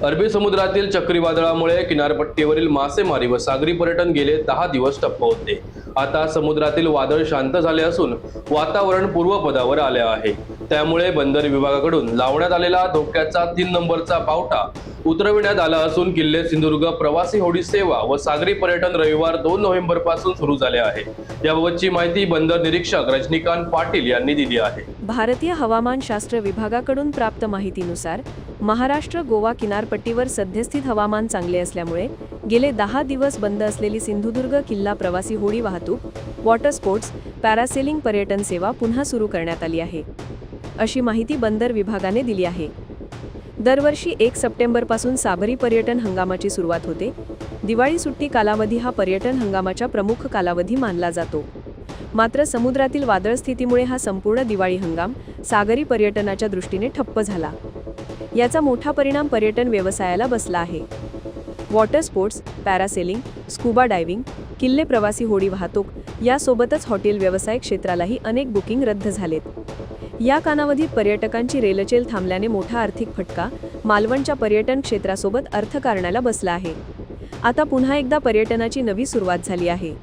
अरबी समुद्रातील चक्रीवादळामुळे किनारपट्टीवरील मासेमारी व सागरी पर्यटन गेले दहा दिवस ठप्प होते. आता समुद्रातील वादळ शांत झाले असून वातावरण पूर्वपदावर आले आहे. त्यामुळे बंदर विभागाकडून लावण्यात आलेला धोक्याचा तीन नंबरचा पावटा उतरविण्यात आला असून किल्ले सिंधुदुर्ग प्रवासी होडी सेवा व सागरी पर्यटन रविवार दोन नोव्हेंबरपासून सुरू झाले आहे. याबाबतची माहिती बंदर निरीक्षक रजनीकांत पाटील यांनी दिली आहे. भारतीय हवामानशास्त्र विभागाकडून प्राप्त माहितीनुसार महाराष्ट्र गोवा किनारपट्टीवर सद्यस्थित हवामान चांगले असल्यामुळे गेले दहा दिवस बंद असलेली सिंधुदुर्ग किल्ला प्रवासी होडी वाहतूक वॉटर स्पोर्ट्स पॅरासेलिंग पर्यटन सेवा पुन्हा सुरू करण्यात आली आहे. अशी माहिती बंदर विभागाने दिली आहे. दरवर्षी एक सप्टेंबरपासून सागरी पर्यटन हंगामाची सुरुवात होते. दिवाळी सुट्टी कालावधी हा पर्यटन हंगामाच्या प्रमुख कालावधी मानला जातो. मात्र समुद्रातील वादळ स्थितीमुळे हा संपूर्ण दिवाळी हंगाम सागरी पर्यटनाच्या दृष्टीने ठप्प झाला. याचा मोठा परिणाम पर्यटन व्यवसायाला बसला आहे. Water sports parasailing scuba diving किल्ले प्रवासी होडी वाहतूक यासोबतच हॉटेल व्यवसाय क्षेत्रालाही अनेक बुकिंग रद्द झालेत. या कालावधीत पर्यटकांची रेलचेल थांबल्याने मोठा आर्थिक फटका मालवणच्या पर्यटन क्षेत्रासोबत अर्थकारणाला बसला आहे. आता पुन्हा एकदा पर्यटनाची नवी सुरुवात झाली आहे.